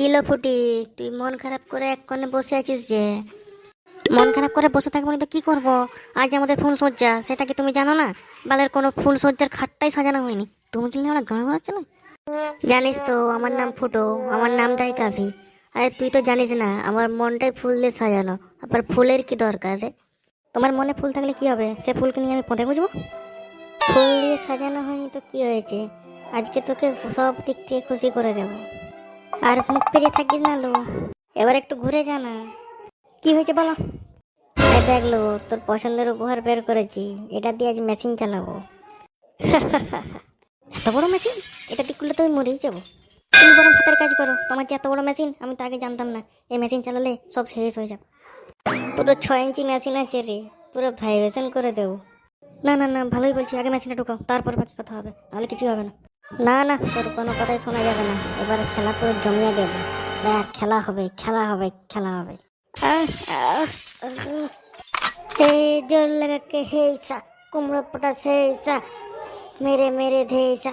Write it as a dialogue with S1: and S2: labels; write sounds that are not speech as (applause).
S1: Kilo ফুটি, তুই মন খারাপ করে এক কোণে বসে আছিস যে। মন খারাপ করে বসে থাকব না তো কি করব? আজ আমাদের ফুল সজ্জা, সেটা কি তুমি জানো না? বালের কোনো ফুল সজ্জার খাটটাই সাজানো হয়নি। তুমি কি আমরা গান বাজাচ্ছ না? জানিস তো, আমার নাম ফুটো, আমার নামটাই কাভি। আরে তুই তো জানিস না, আমার মনটাই ফুল দিয়ে সাজানো। আবার ফুলের কি দরকার রে? তোমার মনে ফুল থাকলে কি হবে? সে ফুলকে নিয়ে আমি পথে বুঝব? ফুল দিয়ে সাজানো হয়নি তো কি হয়েছে? আজকে তোকে সব দিক থেকে খুশি করে দেবো। আর মুখ ফিরে থাকিস না লো এবার একটু ঘুরে যা না। কি হয়েছে বলো? দেখ লো, তোর পছন্দের উপহার বের করেছি। এটা দিয়ে আজ মেশিন চালাবো। (laughs) এত বড় মেশিন এটা দিয়ে করলে তুমি মরেই যাব। তুমি বরং হাতের কাজ করো। তোমার যে এত বড় মেশিন আমি তো আগে জানতাম না। এই মেশিন চালালে সব শেষ হয়ে যাবে। পুরো ছয় ইঞ্চি মেশিন আছে রে। পুরো ভাইব্রেশন করে দেবো। না না না, ভালোই বলছি। আগে মেশিনটা ঢুকাও। তারপর বাকি কথা হবে। নাহলে কিছুই হবে না। না না তোর কোনো কথাই শোনা যাবে না। এবার খেলা করে জমিয়ে দেবো। দেখ খেলা হবে খেলা হবে খেলা হবে। আহ, আহ, আহ। হে জোর লাগাকে হে সা কুমড়ো পটাশ হে সা মেরে মেরে ধে সা